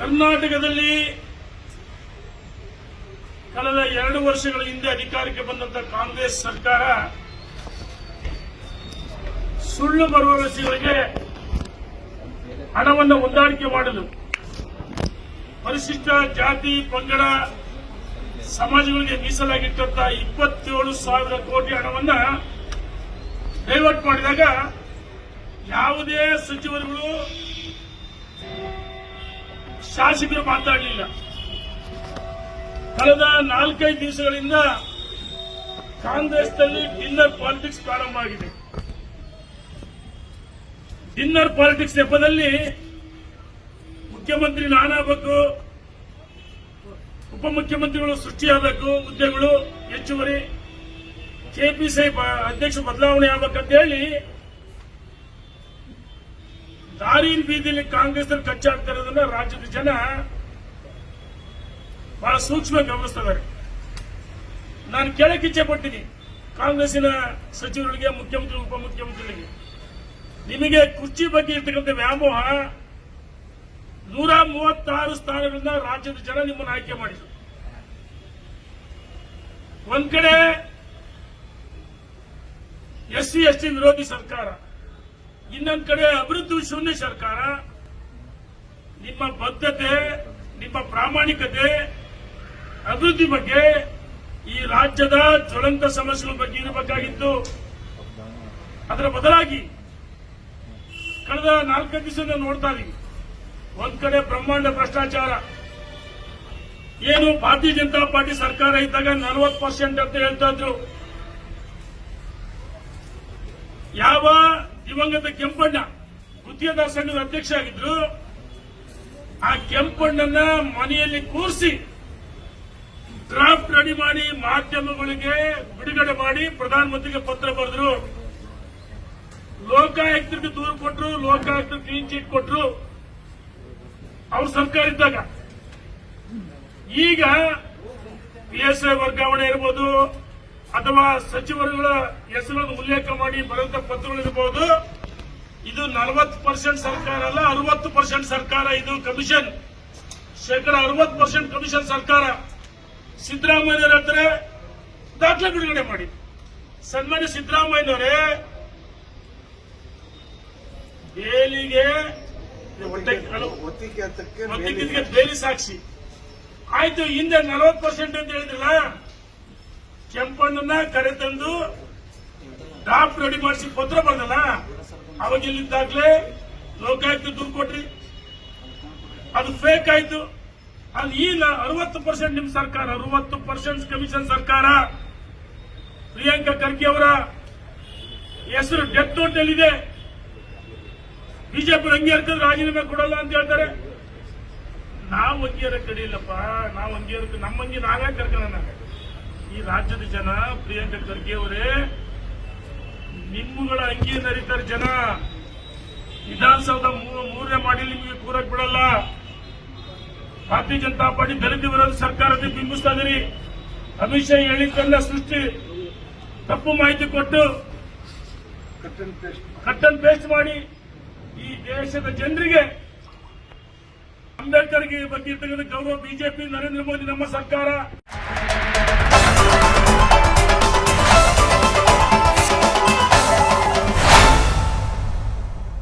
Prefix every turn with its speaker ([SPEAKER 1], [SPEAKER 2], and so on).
[SPEAKER 1] ಕರ್ನಾಟಕದಲ್ಲಿ ಕಳೆದ ಎರಡು ವರ್ಷಗಳ ಹಿಂದೆ ಅಧಿಕಾರಕ್ಕೆ ಬಂದಂತ ಕಾಂಗ್ರೆಸ್ ಸರ್ಕಾರ ಸುಳ್ಳು ಭರವಸೆಗಳಿಗೆ ಹಣವನ್ನು ಹೊಂದಾಣಿಕೆ ಮಾಡಲು ಪರಿಶಿಷ್ಟ ಜಾತಿ, ಪಂಗಡ ಸಮಾಜಗಳಿಗೆ ಮೀಸಲಾಗಿಟ್ಟಂತ ಇಪ್ಪತ್ತೇಳು ಸಾವಿರ ಕೋಟಿ ಹಣವನ್ನ ಡೈವರ್ಟ್ ಮಾಡಿದಾಗ ಯಾವುದೇ ಸಚಿವರುಗಳು ಶಾಸಕರು ಮಾತಾಡಲಿಲ್ಲ. ಕಳೆದ ನಾಲ್ಕೈದು ದಿವಸಗಳಿಂದ ಕಾಂಗ್ರೆಸ್ನಲ್ಲಿ ಡಿನ್ನರ್ ಪಾಲಿಟಿಕ್ಸ್ ಪ್ರಾರಂಭ ಆಗಿದೆ. ಡಿನ್ನರ್ ಪಾಲಿಟಿಕ್ಸ್ ನೆಪದಲ್ಲಿ ಮುಖ್ಯಮಂತ್ರಿ ನಾನಾಗಬೇಕು, ಉಪಮುಖ್ಯಮಂತ್ರಿಗಳು ಸೃಷ್ಟಿಯಾಗಬೇಕು, ಹುದ್ದೆಗಳು ಹೆಚ್ಚುವರಿ ಕೆಪಿಸಿ ಅಧ್ಯಕ್ಷ ಬದಲಾವಣೆ ಆಗ್ಬೇಕಂತ ಹೇಳಿ ದಾರಿ ಬೀದಿಲಿ ಕಾಂಗ್ರೆಸ್ ಕಚ್ಚಾಡ್ತಾ ಇರೋದನ್ನ ರಾಜ್ಯದ ಜನ ಬಹಳ ಸೂಕ್ಷ್ಮ ಗಮನಿಸ್ತಿದ್ದಾರೆ. ನಾನು ಕೇಳಕ್ಕೆ ಇಚ್ಛೆ ಪಟ್ಟಿದ್ದೀನಿ ಕಾಂಗ್ರೆಸ್ಸಿನ ಸಚಿವರಿಗೆ ಮುಖ್ಯಮಂತ್ರಿ, ಉಪಮುಖ್ಯಮಂತ್ರಿಗಳಿಗೆ. ನಿಮಗೆ ಕುರ್ಚಿ ಬಗ್ಗೆ ಇರ್ತಕ್ಕಂಥ ವ್ಯಾಮೋಹ ನೂರ ಮೂವತ್ತಾರು ಸ್ಥಾನಗಳನ್ನ ರಾಜ್ಯದ ಜನ ನಿಮ್ಮನ್ನು ಆಯ್ಕೆ ಮಾಡಿದ್ರು. ಒಂದ್ ಕಡೆ ಎಸ್ ಸಿ, ಎಸ್ ಟಿ ವಿರೋಧಿ ಸರ್ಕಾರ ಇನ್ನೊಂದ್ ಕಡೆ ಅಭಿವೃದ್ಧಿ ಶೂನ್ಯ ಸರ್ಕಾರ, ನಿಮ್ಮ ಬದ್ಧತೆ, ನಿಮ್ಮ ಪ್ರಾಮಾಣಿಕತೆ, ಅಭಿವೃದ್ಧಿ ಬಗ್ಗೆ ಈ ರಾಜ್ಯದ ಜ್ವಲಂತ ಸಮಸ್ಯೆಗಳ ಬಗ್ಗೆ ಇರಬೇಕಾಗಿತ್ತು. ಅದರ ಬದಲಾಗಿ ಕಳೆದ ನಾಲ್ಕೈದು ದಿವಸದಿಂದ ನೋಡ್ತಾ ಇದೀವಿ. ಒಂದ್ ಕಡೆ ಬ್ರಹ್ಮಾಂಡ ಭ್ರಷ್ಟಾಚಾರ. ಏನು ಭಾರತೀಯ ಜನತಾ ಪಾರ್ಟಿ ಸರ್ಕಾರ ಇದ್ದಾಗ ನಲವತ್ತು ಪರ್ಸೆಂಟ್ ಅಂತ ಹೇಳ್ತಾ ಇದ್ರು. ಯಾವ ದಿವಂಗತ ಕೆಂಪಣ್ಣ ಸಂಘದ ಅಧ್ಯಕ್ಷ ಆಗಿದ್ರು ಆ ಕೆಂಪಣ್ಣನ ಮನೆಯಲ್ಲಿ ಕೂರಿಸಿ ಡ್ರಾಫ್ಟ್ ರೆಡಿ ಮಾಡಿ ಮಾಧ್ಯಮಗಳಿಗೆ ಬಿಡುಗಡೆ ಮಾಡಿ ಪ್ರಧಾನಮಂತ್ರಿಗೆ ಪತ್ರ ಬರೆದ್ರು. ಲೋಕಾಯುಕ್ತರಿಗೆ ದೂರು ಕೊಟ್ರು ಲೋಕಾಯುಕ್ತರು ಕ್ಲೀನ್ ಚೀಟ್ ಕೊಟ್ಟರು ಅವ್ರ ಸರ್ಕಾರ ಇದ್ದಾಗ. ಈಗ ಪಿಎಸ್ಐ ವರ್ಗಾವಣೆ ಇರ್ಬೋದು ಅಥವಾ ಸಚಿವರುಗಳ ಹೆಸರನ್ನು ಉಲ್ಲೇಖ ಮಾಡಿ ಬರೆದ ಪತ್ರಗಳಿರಬಹುದು ಇದು ನಲವತ್ತು ಪರ್ಸೆಂಟ್ ಸರ್ಕಾರ ಅಲ್ಲ ಅರವತ್ತು ಪರ್ಸೆಂಟ್ ಸರ್ಕಾರ. ಇದು ಕಮಿಷನ್. ಶೇಕಡ ಅರವತ್ತು ಪರ್ಸೆಂಟ್ ಕಮಿಷನ್ ಸರ್ಕಾರ. ಸಿದ್ದರಾಮಯ್ಯನವರ ಹತ್ರ ದಾಖಲೆ ಬಿಡುಗಡೆ ಮಾಡಿ. ಸನ್ಮಾನ್ಯ ಸಿದ್ದರಾಮಯ್ಯನವರೇ ಬೇಲಿಗೆ ಬೇಲಿ ಸಾಕ್ಷಿ. ಆಯ್ತು ಹಿಂದೆ ನಲವತ್ತು ಪರ್ಸೆಂಟ್ ಅಂತ ಹೇಳಿದ್ರಲ್ಲ ಕೆಂಪಣ್ಣನ ಕರೆತಂದು ಡ್ರಾಫ್ಟ್ ರೆಡಿ ಮಾಡಿಸಿ ಪತ್ರ ಬಂದಲ್ಲ? ಅವಾಗ ಇಲ್ಲಿದ್ದಾಗಲೇ ಲೋಕಾಯುಕ್ತ ದೂರು ಕೊಟ್ರಿ. ಅದು ಫೇಕ್ ಆಯ್ತು. ಅದು ಈಗ ಅರವತ್ತು ಪರ್ಸೆಂಟ್ ನಿಮ್ ಸರ್ಕಾರ, ಅರವತ್ತು ಪರ್ಸೆಂಟ್ ಕಮಿಷನ್ ಸರ್ಕಾರ. ಪ್ರಿಯಾಂಕಾ ಖರ್ಗೆ ಅವರ ಹೆಸರು ಡೆತ್ ನೋಟ್ ಇದೆ. ಬಿಜೆಪಿ ಅಂಗೀಕರಿಸಿದ್ರೆ ರಾಜೀನಾಮೆ ಕೊಡಲ್ಲ ಅಂತ ಹೇಳ್ತಾರೆ. ನಾವು ಅಂಗೀಕಾರ ಕಡಿಯಿಲ್ಲಪ್ಪ ನಾವು ಅಂಗೀಕಾರ ನಮ್ಮ ಅಂಗಿ ನಾವೇ ಕರ್ಕೊಳ್ಳೋಣ ಈ ರಾಜ್ಯದ ಜನ, ಪ್ರಿಯಾಂಕಾ ಖರ್ಗೆ ಅವರೇ, ನಿಮ್ಮಗಳ ಅಂಗಿ ನರಿತಾರೆ ಜನ. ವಿಧಾನಸೌಧ ಮೂರನೇ ಮಾಡಿ ನಿಮಗೆ ಕೂರಕ್ ಬಿಡಲ್ಲ. ಭಾರತೀಯ ಜನತಾ ಪಾರ್ಟಿ ದಲಿತ ವಿರೋಧ ಸರ್ಕಾರದ ಬಿಂಬಿಸ್ತಾ ಇದೀರಿ. ಅಮಿತ್ ಶಾ ಹೇಳಿದ್ದೆಲ್ಲ ಸೃಷ್ಟಿ. ತಪ್ಪು ಮಾಹಿತಿ ಕೊಟ್ಟು
[SPEAKER 2] ಕಟ್ ಅಂಡ್ ಪೇಸ್ಟ್
[SPEAKER 1] ಮಾಡಿ ಈ ದೇಶದ ಜನರಿಗೆ ಅಂಬೇಡ್ಕರ್ಗೆ ಬಗ್ಗೆ ಗೌರವ ಬಿಜೆಪಿ, ನರೇಂದ್ರ ಮೋದಿ, ನಮ್ಮ ಸರ್ಕಾರ.